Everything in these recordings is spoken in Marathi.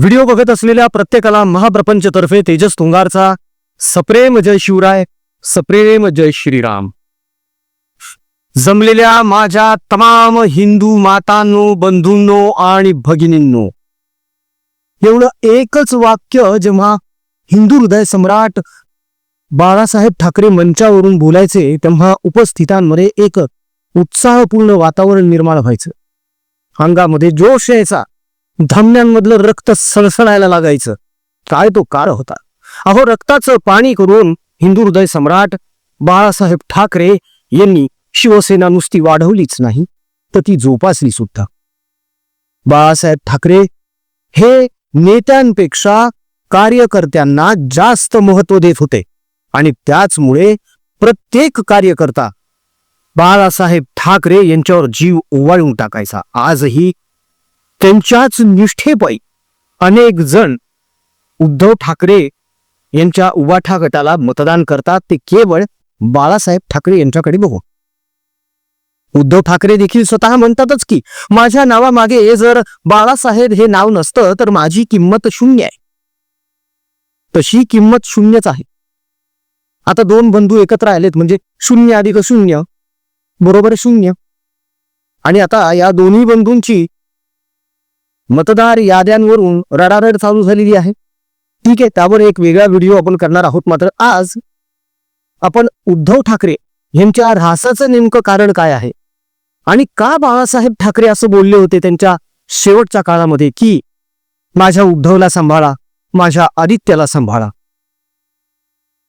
व्हिडिओ बघत असलेल्या प्रत्येकाला महाप्रपंचतर्फे तेजस तुंगारचा सप्रेम जय शिवराय सप्रेम जय श्रीराम. जमलेल्या माझ्या तमाम हिंदू मातांनो बंधूंनो आणि भगिनींनो एवढं एकच वाक्य जेव्हा हिंदू हृदय सम्राट बाळासाहेब ठाकरे मंचावरून बोलायचे तेव्हा उपस्थितांमध्ये एक उत्साहपूर्ण वातावरण निर्माण व्हायचं. अंगामध्ये जोश यायचा. धमन्यांमधलं रक्त सळसळायला लागायचं. काय तो काळ होता? अहो रक्ताचं पाणी करून हिंदू हृदय सम्राट बाळासाहेब ठाकरे यांनी शिवसेना नुसती वाढवलीच नाही तर ती जोपासली सुद्धा. बाळासाहेब ठाकरे हे नेत्यांपेक्षा कार्यकर्त्यांना जास्त महत्त्व देत होते आणि त्याचमुळे प्रत्येक कार्यकर्ता बाळासाहेब ठाकरे यांच्यावर जीव ओवाळून टाकायचा. आजही त्यांच्याच निष्ठेपायी अनेक जण उद्धव ठाकरे यांच्या उबाठा गटाला मतदान करतात. ते केवळ बाळासाहेब ठाकरे यांच्याकडे बघू. उद्धव ठाकरे देखील स्वतः म्हणतातच की माझ्या नावामागे जर बाळासाहेब हे नाव नसतं तर माझी किंमत शून्य आहे. तशी किंमत शून्यच आहे. आता दोन बंधू एकत्र आलेत म्हणजे शून्य अधिक शून्य बरोबर शून्य. आणि आता या दोन्ही बंधूंची मतदार याद्यांवरून रडारड चालू झालेली आहे. ठीक आहे त्यावर एक वेगळा व्हिडिओ आपण करणार आहोत. मात्र आज आपण उद्धव ठाकरे यांच्या ऱ्हासाचं नेमकं कारण काय आहे? आणि का बाळासाहेब ठाकरे असं बोलले होते त्यांच्या शेवटच्या काळामध्ये की माझ्या उद्धवला सांभाळा माझ्या आदित्याला सांभाळा?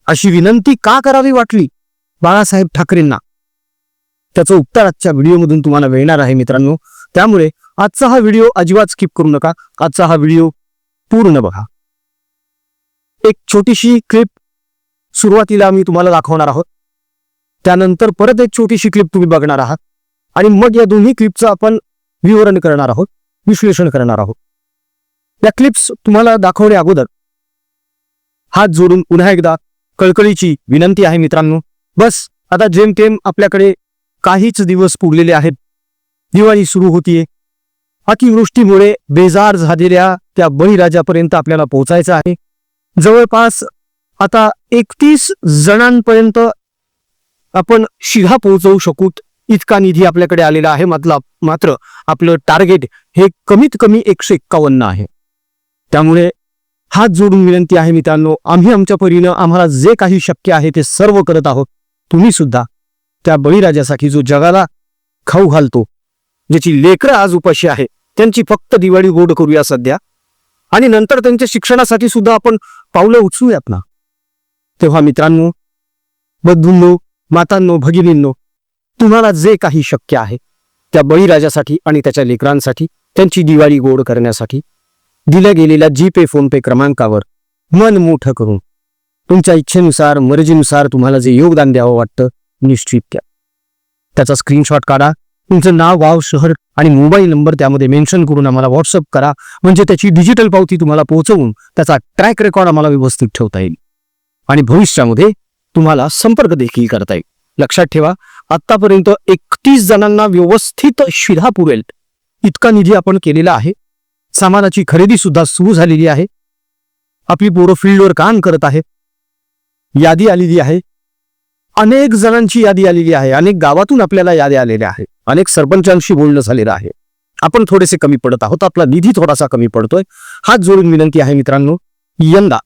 अशी विनंती का करावी वाटली बाळासाहेब ठाकरेंना? त्याचं उत्तर आजच्या व्हिडिओमधून तुम्हाला मिळणार आहे मित्रांनो. त्यामुळे आजचा हा व्हिडिओ अजिबात स्किप करू नका. आजचा हा व्हिडिओ पूर्ण बघा. एक छोटीशी क्लिप सुरुवातीला मी तुम्हाला दाखवणार आहोत. त्यानंतर परत एक छोटीशी क्लिप तुम्ही बघणार आहात. आणि मग या दोन्ही क्लिपचं आपण विवरण करणार आहोत. विश्लेषण करणार आहोत. या क्लिप्स तुम्हाला दाखवण्या अगोदर हात जोडून पुन्हा एकदा कळकळीची विनंती आहे मित्रांनो. बस आता जेमतेम आपल्याकडे काहीच दिवस पुरलेले आहेत. दिवाळी सुरू होतीये. अतिवृष्टीमुळे बेजार झालेल्या त्या बळीराजापर्यंत आपल्याला पोहोचायचं आहे. जवळपास आता एकतीस जणांपर्यंत आपण शिघा पोहोचवू शकू. इतका निधी आपल्याकडे आलेला आहे. मात्र मात्र आपलं टार्गेट हे कमीत कमी एकशे एक्कावन्न आहे. त्यामुळे हात जोडून विनंती आहे मित्रांनो आम्ही आमच्या परीनं आम्हाला जे काही शक्य आहे ते सर्व करत आहोत. तुम्ही सुद्धा त्या बळीराजासाठी जो जगाला खाऊ घालतो ज्याची लेकरं आज उपाशी आहे त्यांची फक्त दिवाळी गोड करूया सध्या. आणि नंतर त्यांच्या शिक्षणासाठी सुद्धा आपण पावलं उचलूयात ना. तेव्हा मित्रांनो बंधूंनो मातांनो भगिनींनो तुम्हाला जे काही शक्य आहे त्या बळीराजासाठी आणि त्याच्या लेकरांसाठी त्यांची दिवाळी गोड करण्यासाठी दिल्या गेलेल्या जी पे फोन पे क्रमांकावर मन मोठं करून तुमच्या इच्छेनुसार मर्जीनुसार तुम्हाला जे योगदान द्यावं वाटतं निश्चित द्या. त्याचा स्क्रीनशॉट काढा तुमचं नाव गाव शहर आणि मोबाईल नंबर त्यामध्ये मेन्शन करून आम्हाला व्हॉट्सअप करा. म्हणजे त्याची डिजिटल पावती तुम्हाला पोहोचवून त्याचा ट्रॅक रेकॉर्ड आम्हाला व्यवस्थित ठेवता येईल. आणि भविष्यामध्ये तुम्हाला संपर्क देखील करता येईल. लक्षात ठेवा आतापर्यंत एकतीस जणांना व्यवस्थित शिधा पुरेल. इतका निधी आपण केलेला आहे. सामानाची खरेदी सुद्धा सुरू झालेली आहे. आपली पोरं फील्डवर काम करत आहेत. यादी आलेली आहे. अनेक जणांची यादी आलेली आहे. अनेक गावातून आपल्याला याद्या आलेल्या आहेत. अनेक सरपंचांशी बोलणं झालेलं आहे. आपण थोडेसे कमी पडत आहोत. आपला निधी थोडासा कमी पडतोय. हात जोडून विनंती आहे मित्रांनो. यंदा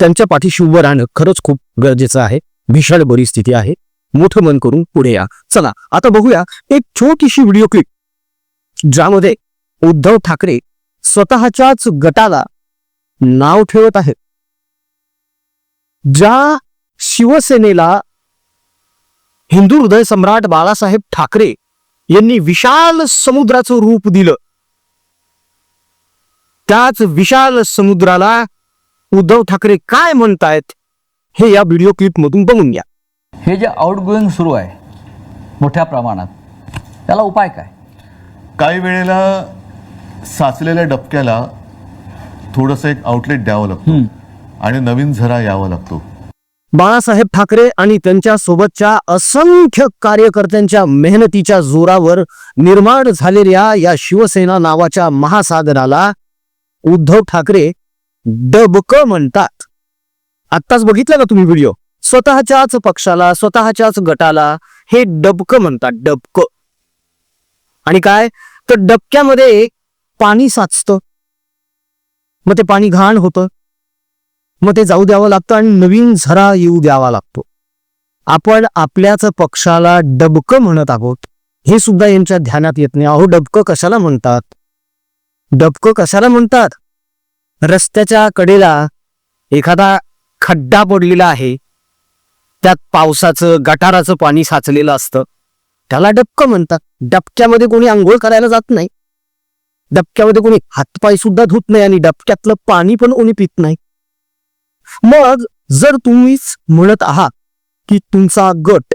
त्यांच्या पाठीशी उभं राहणं खरंच खूप गरजेचं आहे. भीषण परिस्थिती आहे. मोठं मन करून पुढे या. चला आता बघूया एक छोटीशी व्हिडिओ क्लिप ज्यामध्ये उद्धव ठाकरे स्वतःच्याच गटाला नाव ठेवत आहेत. ज्या शिवसेनेला हिंदू हृदय सम्राट बाळासाहेब ठाकरे यांनी विशाल समुद्राचं रूप दिलं. त्याच विशाल समुद्राला उद्धव ठाकरे काय म्हणतायत हे या व्हिडिओ क्लिप मधून बघून घ्या. हे जे आउटगोईंग सुरू आहे मोठ्या प्रमाणात त्याला उपाय काय? काही वेळेला साचलेल्या डबक्याला थोडंसं एक आउटलेट द्यावं लागतं आणि नवीन झरा यावा लागतो. बाळासाहेब ठाकरे आणि त्यांच्या सोबतच्या असंख्य कार्यकर्त्यांच्या मेहनतीच्या जोरावर निर्माण झालेल्या या शिवसेना नावाच्या महासागराला उद्धव ठाकरे डबक म्हणतात. आत्ताच बघितलं का तुम्ही व्हिडिओ? स्वतःच्याच पक्षाला स्वतःच्याच गटाला हे डबक म्हणतात डबक. आणि काय? तर डबक्यामध्ये पाणी साचतं. मग ते पाणी घाण होतं. मग ते जाऊ द्यावं लागतं आणि नवीन झरा येऊ द्यावा लागतो. आपण आपल्याच पक्षाला डबकं म्हणत आहोत हे सुद्धा यांच्या ध्यानात येत नाही. अहो डबकं कशाला म्हणतात? डबकं कशाला म्हणतात? रस्त्याच्या कडेला एखादा खड्डा पडलेला आहे त्यात पावसाचं गटाराचं पाणी साचलेलं असतं. त्याला डबकं म्हणतात. डबक्यामध्ये कोणी आंघोळ करायला जात नाही. डबक्यामध्ये कोणी हातपाय सुद्धा धुत नाही आणि डबक्यातलं पाणी पण कोणी पित नाही. मग जर तुम्हीच म्हणत आहात की तुमचा गट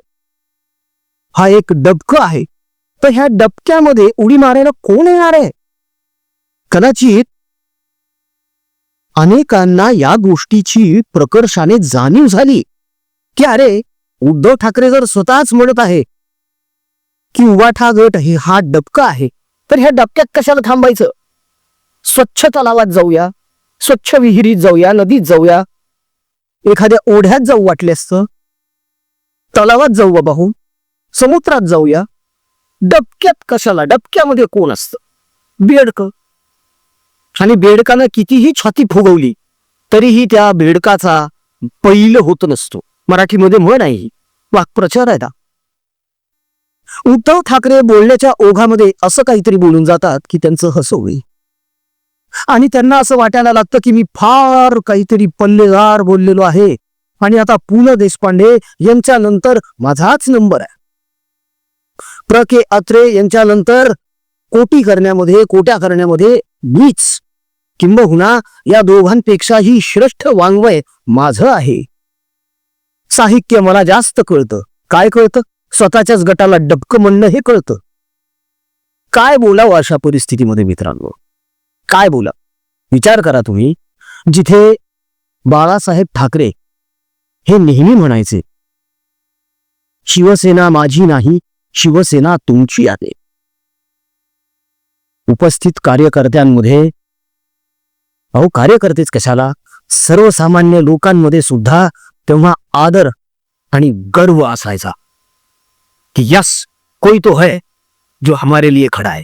हा एक डबकं आहे तर ह्या डबक्यामध्ये उडी मारायला कोण येणार आहे? कदाचित अनेकांना या गोष्टीची प्रकर्षाने जाणीव झाली की अरे उद्धव ठाकरे जर स्वतःच म्हणत आहे की उवाठा गट हे हा डबका आहे तर ह्या डबक्यात कशाला थांबायचं? स्वच्छ तलावात जाऊया स्वच्छ विहिरीत जाऊया नदीत जाऊया एखाद्या ओढ्यात जाऊ वाटल्यास तर तलावात जाऊ भाऊ. समुद्रात जाऊया. डबक्यात कशाला? डबक्यामध्ये कोण असतं? बेडक. आणि बेडकानं कितीही छाती फुगवली तरीही त्या बेडकाचा पहिलं होत नसतो. मराठीमध्ये म्हण आहे वाक्प्रचार आहे उद्धव ठाकरे बोलण्याच्या ओघामध्ये असं काहीतरी बोलून जातात की त्यांचं हसं होईल. आणि त्यांना असं वाटायला लागतं की मी फार काहीतरी पल्लेदार बोललेलो आहे. आणि आता पु ल देशपांडे यांच्या नंतर माझाच नंबर आहे. प्र के अत्रे यांच्या नंतर कोटी करण्यामध्ये कोट्या करण्यामध्ये मीच किंबहुना या दोघांपेक्षाही श्रेष्ठ वाङ्मय माझं आहे. साहित्य मला जास्त कळतं. काय कळतं? स्वतःच्याच गटाला डबकं म्हणणं हे कळतं. काय बोलावं अशा परिस्थितीमध्ये मित्रांनो? काय बोला? विचार करा तुम्ही. जिथे बाळासाहेब ठाकरे हे नेहमी म्हणायचे शिवसेना माझी नाही शिवसेना तुमची आहे. उपस्थित कार्यकर्त्यांमध्ये अहो कार्यकर्तेच कशाला? सर्वसामान्य लोकांमध्ये सुद्धा तेव्हा आदर आणि गर्व असायचा कि यस कोई तो है जो हमारे लिए खडा है.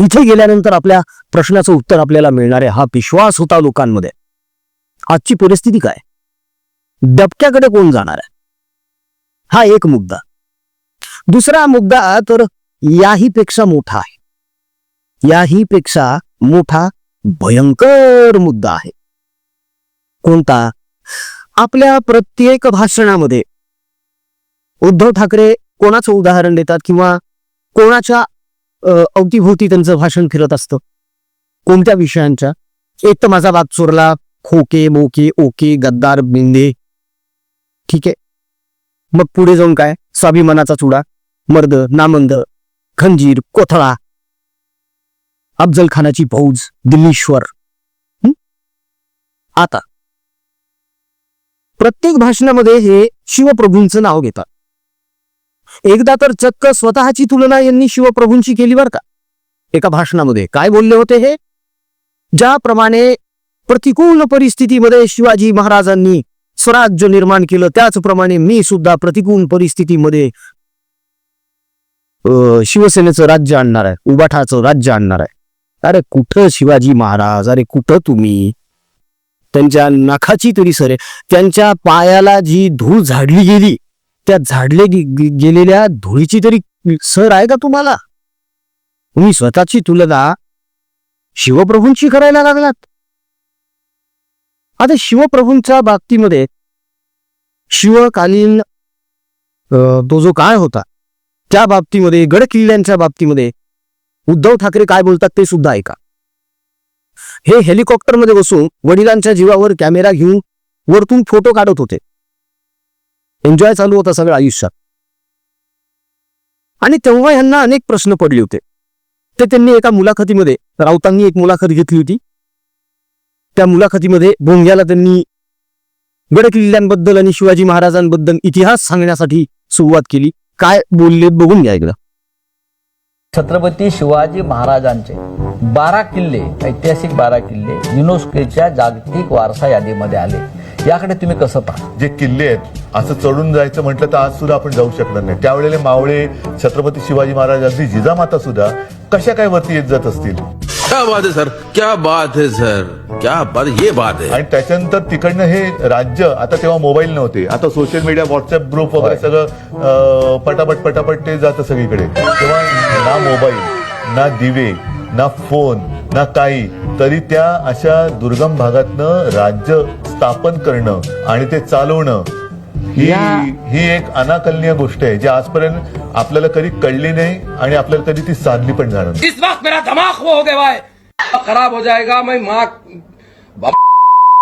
इथे गेल्यानंतर आपल्या प्रश्नाचं उत्तर आपल्याला मिळणार आहे. हा विश्वास होता लोकांमध्ये. आजची परिस्थिती काय? डबक्याकडे कोण जाणार आहे? हा एक मुद्दा. दुसरा मुद्दा तर याही पेक्षा मोठा आहे. याही पेक्षा मोठा भयंकर मुद्दा आहे. कोणता? आपल्या प्रत्येक भाषणामध्ये. उद्धव ठाकरे कोणाचं उदाहरण देतात किंवा कोणाच्या अवतीभोवती त्यांचं भाषण फिरत असतं. कोणत्या विषयांच्या? एक तर माझा बाग चोरला. खोके मोके ओके गद्दार बिंदे. ठीक आहे. मग पुढे जाऊन काय? स्वाभिमानाचा चुडा मर्द नामंद खंजीर कोथळा अफजल खानाची फौज दिल्लीश्वर. आता. प्रत्येक भाषणामध्ये हे शिवप्रभूंचं नाव घेतात. एकदा तर चक्क स्वतःची तुलना यांनी शिवप्रभूंची केली बरं का. एका भाषणामध्ये काय बोलले होते हे? ज्याप्रमाणे प्रतिकूल परिस्थितीमध्ये शिवाजी महाराजांनी स्वराज्य निर्माण केलं त्याचप्रमाणे मी सुद्धा प्रतिकूल परिस्थितीमध्ये शिवसेनेचं राज्य आणणार आहे उबाठाचं राज्य आणणार आहे. अरे कुठं शिवाजी महाराज? अरे कुठं तुम्ही? त्यांच्या नखाची तरी सरे त्यांच्या पायाला जी धूळ झाडली गेली त्या झाडले गेलेल्या धुळीची तरी सर आहे का तुम्हाला? तुम्ही स्वतःची तुलना शिवप्रभूंची करायला लागलात. आता शिवप्रभूंच्या बाबतीमध्ये शिवकालीन तो जो काय होता त्या बाबतीमध्ये गड किल्ल्यांच्या बाबतीमध्ये उद्धव ठाकरे काय बोलतात ते सुद्धा ऐका. हे हेलिकॉप्टरमध्ये बसून वडिलांच्या जीवावर कॅमेरा घेऊन वरतून फोटो काढत होते. एन्जॉय चालू होता सगळं आयुष्यात. आणि तेव्हा यांना अनेक प्रश्न पडले होते. ते त्यांनी एका मुलाखतीमध्ये राऊतांनी एक मुलाखत घेतली होती. त्या मुलाखतीमध्ये भोंग्याला त्यांनी गड किल्ल्यांबद्दल आणि शिवाजी महाराजांबद्दल इतिहास सांगण्यासाठी सुरुवात केली. काय बोलले बघून घ्या एकदा. छत्रपती शिवाजी महाराजांचे बारा किल्ले ऐतिहासिक बारा किल्ले युनेस्कोच्या जागतिक वारसा यादीमध्ये आले. याकडे तुम्ही कसं पाहता? जे किल्ले आहेत असं चढून जायचं म्हटलं तर आज सुद्धा आपण जाऊ शकणार नाही. त्यावेळेला मावळे छत्रपती शिवाजी महाराज अगदी जिजामाता सुद्धा कशा काय वरती येत जात असतील? क्या बात है सर क्या बात है सर क्या बात ये बात है। आणि त्याच्यानंतर तिकडनं हे राज्य आता तेव्हा मोबाईल नव्हते. आता सोशल मीडिया व्हॉट्सअप ग्रुप वगैरे. सगळं अं, पटापट पटापट ते जातं सगळीकडे. तेव्हा ना मोबाईल ना दिवे ना फोन ना काही तरी त्या अशा दुर्गम भागातनं राज्य स्थापन करणं आणि ते चालवणं ही ही एक अनाकलनीय गोष्ट आहे जी आजपर्यंत आपल्याला कधी कळली नाही आणि आपल्याला कधी ती साधली पण जाणार नाही. इस वक्त मेरा दिमाग वो हो गया है खराब हो जाएगा मैं माँ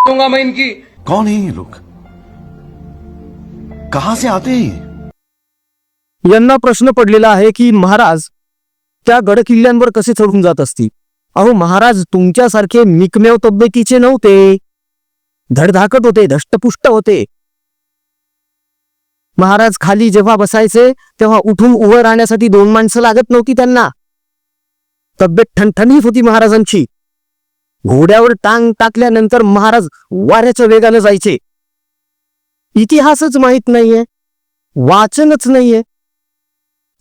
दूंगा मैं इनकी। कौन है ये लोग? कहां से आते हैं? यांना प्रश्न पडलेला आहे की महाराज त्या गड किल्ल्यांवर कसे चढून जात असतील? अहो महाराज तुमच्यासारखे मिकमेव तब्येतीचे नव्हते. धडधाकट होते धष्टपुष्ट होते. महाराज खाली जेव्हा बसायचे तेव्हा उठून उभं राहण्यासाठी दोन माणसं लागत नव्हती त्यांना. तब्येत ठणठणीत होती महाराजांची. घोड्यावर टांग टाकल्यानंतर महाराज वाऱ्याच्या वेगानं जायचे. इतिहासच माहीत नाहीये वाचनच नाहीये.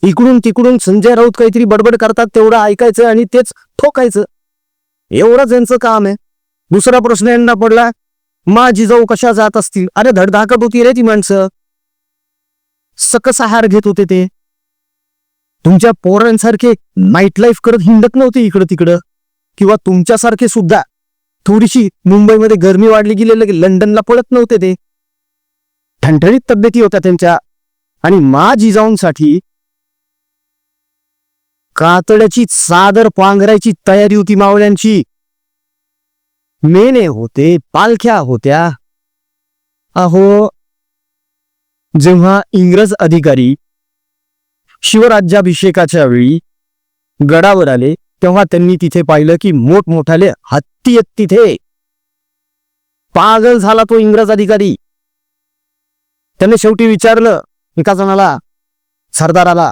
इकडून तिकडून संजय राऊत काहीतरी बडबड करतात तेवढं ऐकायचं आणि तेच ठोकायचं. एवढंच यांचं काम आहे. दुसरा प्रश्न यांना पडला मा जिजाऊ कशा जात असतील? अरे धडधाकट होती रे ती माणसं. सकस आहार घेत होते ते. तुमच्या पोरांसारखे नाईट लाईफ करत हिंडत नव्हते इकडं तिकडं. किंवा तुमच्यासारखे सुद्धा थोडीशी मुंबईमध्ये गरमी वाढली गेलेलं की लंडनला पळत नव्हते ते. ठणठणीत तब्येती होत्या त्यांच्या. आणि मा जिजाऊंसाठी कातड्याची चादर पांघरायची तयारी होती मावळ्यांची. मेने होते पालख्या होत्या. अहो जेव्हा इंग्रज अधिकारी शिवराज्याभिषेकाच्या वेळी गडावर आले तेव्हा त्यांनी तिथे पाहिलं की मोठमोठाले हत्ती आहेत तिथे. पागल झाला तो इंग्रज अधिकारी. त्याने शेवटी विचारलं एका जणाला सरदाराला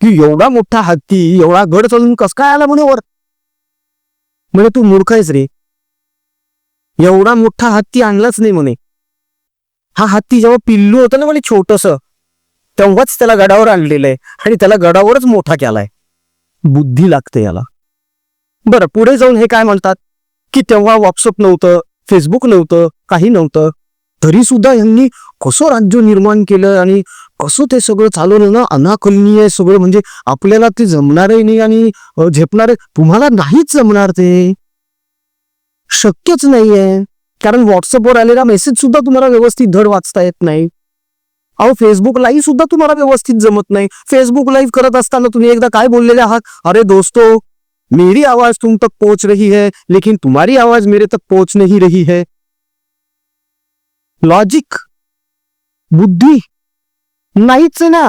की एवढा मोठा हत्ती एवढा गड चढून कस काय आला म्हणे वर? म्हणे तू मूर्ख आहेस रे. एवढा मोठा हत्ती आणलाच नाही म्हणे. हा हत्ती जेव्हा पिल्लू होतं ना म्हणे छोटस तेव्हाच त्याला गडावर आणलेलं आहे आणि त्याला गडावरच मोठा केलाय. बुद्धी लागते याला. बरं पुढे जाऊन हे काय म्हणतात? की तेव्हा व्हॉट्सअप नव्हतं फेसबुक नव्हतं काही नव्हतं. तरी सुद्धा यांनी कसं राज्य निर्माण केलं आणि कसं ते सगळं चालवलं ना? अनाकलनीय सगळं म्हणजे आपल्याला ते जमणारही नाही आणि झेपणार तुम्हाला नाहीच जमणार ते. शक्यच नाहीये. कारण व्हॉट्सअपवर आलेला मेसेज सुद्धा तुम्हाला व्यवस्थित धड वाचता येत नाही. अहो फेसबुक लाईव्ह सुद्धा तुम्हाला व्यवस्थित जमत नाही. फेसबुक लाईव्ह करत असताना तुम्ही एकदा काय बोललेले आहात? अरे दोस्तो मेरी आवाज तुम तक पोहोच रही है लेकिन तुम्हारी आवाज मेरे तक पोहोच नहीं रही है. लॉजिक बुद्धी? नाहीच आहे ना.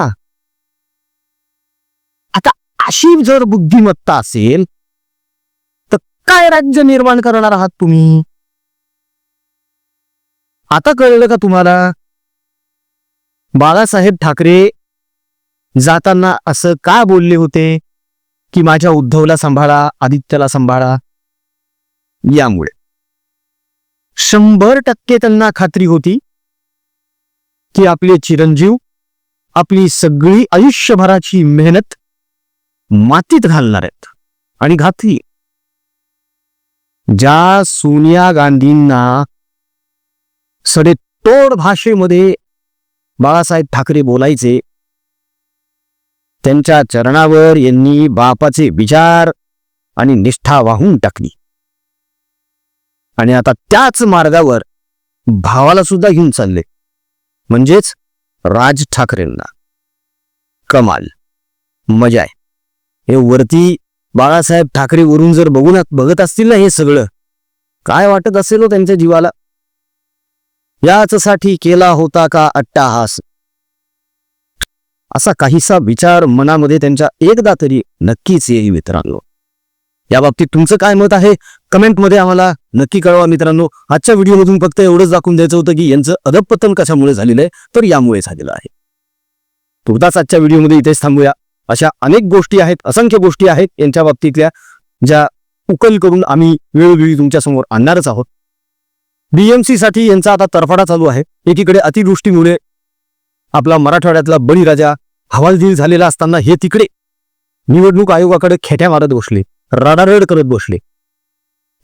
आता अशी जर बुद्धिमत्ता असेल काय राज्य निर्माण करणार आहात तुम्ही? आता कळलं का तुम्हाला? बाळासाहेब ठाकरे जाताना असं का बोलले होते? की माझ्या उद्धवला सांभाळा आदित्यला सांभाळा? यामुळे. शंभर टक्के त्यांना खात्री होती की आपले चिरंजीव आपली सगळी आयुष्यभराची मेहनत मातीत घालणार आहेत आणि घातली. ज्या सोनिया गांधींना सडेतोड भाषेमध्ये बाळासाहेब ठाकरे बोलायचे त्यांच्या चरणावर यांनी बापाचे विचार आणि निष्ठा वाहून टाकली. आणि आता त्याच मार्गावर भावाला सुद्धा घेऊन चालले. म्हणजेच राज ठाकरेंना. कमाल. मजा आहे. हे वरती बाळासाहेब ठाकरे वरून जर बघून बघत असतील ना हे सगळं काय वाटत असेल हो त्यांच्या जीवाला? याचसाठी केला होता का अट्टाहास? असा काहीसा विचार मनामध्ये त्यांच्या एकदा तरी नक्कीच येईल मित्रांनो. या बाबतीत तुमचं काय मत आहे? कमेंटमध्ये आम्हाला नक्की कळवा मित्रांनो. आजच्या व्हिडिओमधून फक्त एवढंच दाखवून द्यायचं होतं की यांचं अधपतन कशामुळे झालेलं आहे तर यामुळे झालेलं आहे. तुर्तास आजच्या व्हिडिओमध्ये इथेच थांबूया. अशा अनेक गोष्टी आहेत असंख्य गोष्टी आहेत यांच्या बाबतीतल्या ज्या उकल करून आम्ही वेळोवेळी तुमच्यासमोर आणणारच आहोत. बीएमसी साठी यांचा आता तरफडा चालू आहे. एकीकडे अतिवृष्टीमुळे आपला मराठवाड्यातला बळीराजा हवालदिल झालेला असताना हे तिकडे निवडणूक आयोगाकडे खेट्या मारत बसले रडारड करत बसले.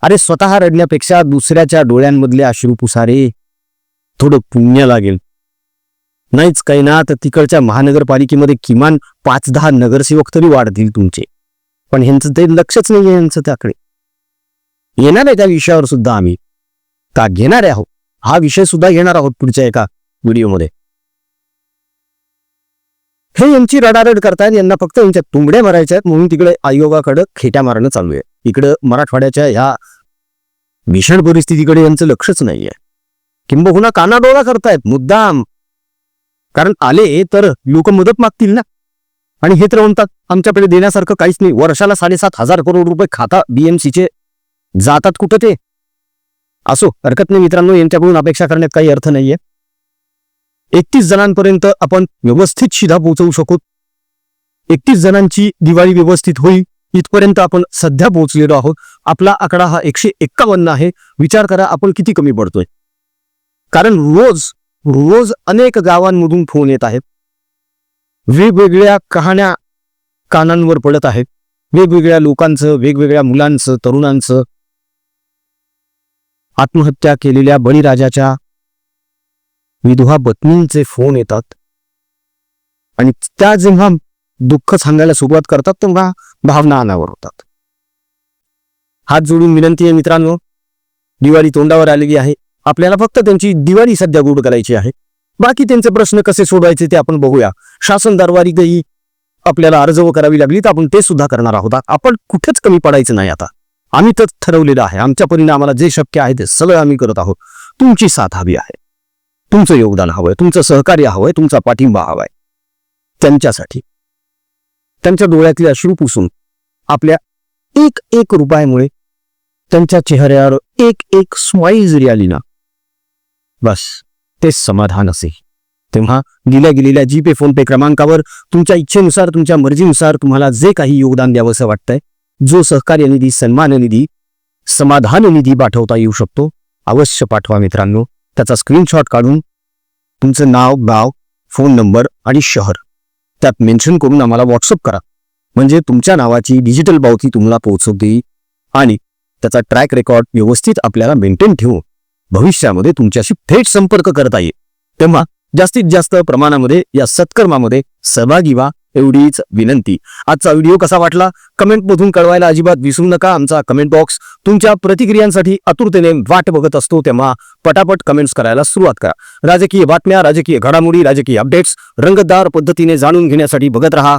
अरे स्वतः रडण्यापेक्षा दुसऱ्याच्या डोळ्यांमधले अश्रू पुसारे थोडं पुण्य लागेल. नाहीच काही ना तर तिकडच्या महानगरपालिकेमध्ये किमान पाच दहा नगरसेवक तरी वाढतील तुमचे. पण ह्यांचं ते लक्षच नाही आहे यांचं त्याकडे. येणार आहे त्या विषयावर सुद्धा आम्ही. का घेणार आहोत? हा विषय सुद्धा घेणार आहोत पुढच्या एका व्हिडिओमध्ये. हे यांची रडारड करतायत यांना फक्त यांच्या तुंबड्या मारायच्या आहेत म्हणून तिकडे आयोगाकडे खेट्या मारणं चालू आहे. इकडं मराठवाड्याच्या ह्या भीषण परिस्थितीकडे यांचं लक्षच नाहीये. किंबहुना कानाडोळा करतायत मुद्दाम. कारण आले तर लोक मदत मागतील ना. आणि हे तर म्हणतात आमच्याकडे देण्यासारखं काहीच नाही. वर्षाला साडेसात हजार करोड रुपये खाता बीएमसीचे जातात कुठं ते? असो हरकत नाही मित्रांनो यांच्याकडून अपेक्षा करण्यात काही अर्थ नाहीये. एकतीस जणांपर्यंत आपण व्यवस्थित शिधा पोहोचवू शकू. एकतीस जणांची दिवाळी व्यवस्थित होईल. इथपर्यंत आपण सध्या पोहोचलेलो आहोत. आपला आकडा हा एकशे एक्कावन्न आहे. विचार करा आपण किती कमी पडतोय? कारण रोज रोज अनेक गावांमधून फोन येत आहेत. वेगवेगळ्या कहाण्या कानांवर पडत आहेत. वेगवेगळ्या लोकांचं वेगवेगळ्या मुलांचं तरुणांचं आत्महत्या केलेल्या बळीराजाच्या विधवा पत्नींचे फोन येतात. आणि त्या जेव्हा दुःख सांगायला सुरुवात करतात तेव्हा भावना अनावर होतात. हात जोडून विनंती आहे मित्रांनो दिवाळी तोंडावर आलेली आहे. आपल्याला फक्त त्यांची दिवाळी सध्या गोड करायची आहे. बाकी त्यांचे प्रश्न कसे सोडवायचे ते आपण बघूया. शासन दरबारीतही आपल्याला अर्ज व करावी लागली तर आपण ते सुद्धा करणार आहोत. आपण कुठेच कमी पडायचं नाही आता. आम्ही तर ठरवलेलं आहे. आमच्या परीने आम्हाला जे शक्य आहे ते सगळं आम्ही करत आहोत. तुमची साथ हवी आहे. तुमचं योगदान हवंय. तुमचं सहकार्य हवंय. तुमचा पाठिंबा हवाय. त्यांच्यासाठी. त्यांच्या डोळ्यातले अश्रू पुसून आपल्या एक एक रुपयामुळे त्यांच्या चेहऱ्यावर एक एक स्माईल जरी आली ना बस तेच समाधान असे. तेव्हा दिल्या गेलेल्या जीपे फोन पे क्रमांकावर तुमच्या इच्छेनुसार तुमच्या मर्जीनुसार तुम्हाला जे काही योगदान द्यावंसं वाटतंय जो सहकार्य निधी सन्मान निधी समाधान निधी पाठवता येऊ शकतो अवश्य पाठवा मित्रांनो. त्याचा स्क्रीनशॉट काढून तुमचं नाव गाव फोन नंबर आणि शहर त्यात मेन्शन करून आम्हाला व्हॉट्सअप करा. म्हणजे तुमच्या नावाची डिजिटल पावती तुम्हाला पोहोचवते आणि त्याचा ट्रॅक रेकॉर्ड व्यवस्थित आपल्याला मेंटेन ठेवू भविष्यामध्ये तुमच्याशी थेट संपर्क करता येईल. तेव्हा जास्तीत जास्त प्रमाणामध्ये या सत्कर्मामध्ये सहभागी व्हा एवढीच विनंती. आजचा व्हिडिओ कसा वाटला? कमेंट मधून कळवायला अजिबात विसरू नका. आमचा कमेंट बॉक्स तुमच्या प्रतिक्रियांसाठी आतुरतेने वाट बघत असतो तेव्हा पटापट कमेंट्स करायला सुरुवात करा. राजकीय बातम्या राजकीय घडामोडी राजकीय अपडेट्स रंगतदार पद्धतीने जाणून घेण्यासाठी बघत रहा.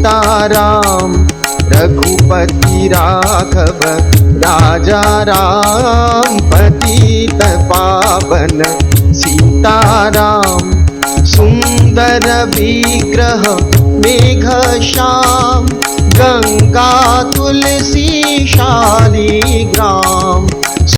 सीताराम रघुपति राघव राजा राम पतित पावन। सीताराम सुन्दर विग्रह मेघ श्याम गङ्गा तुलसी शालिग्राम।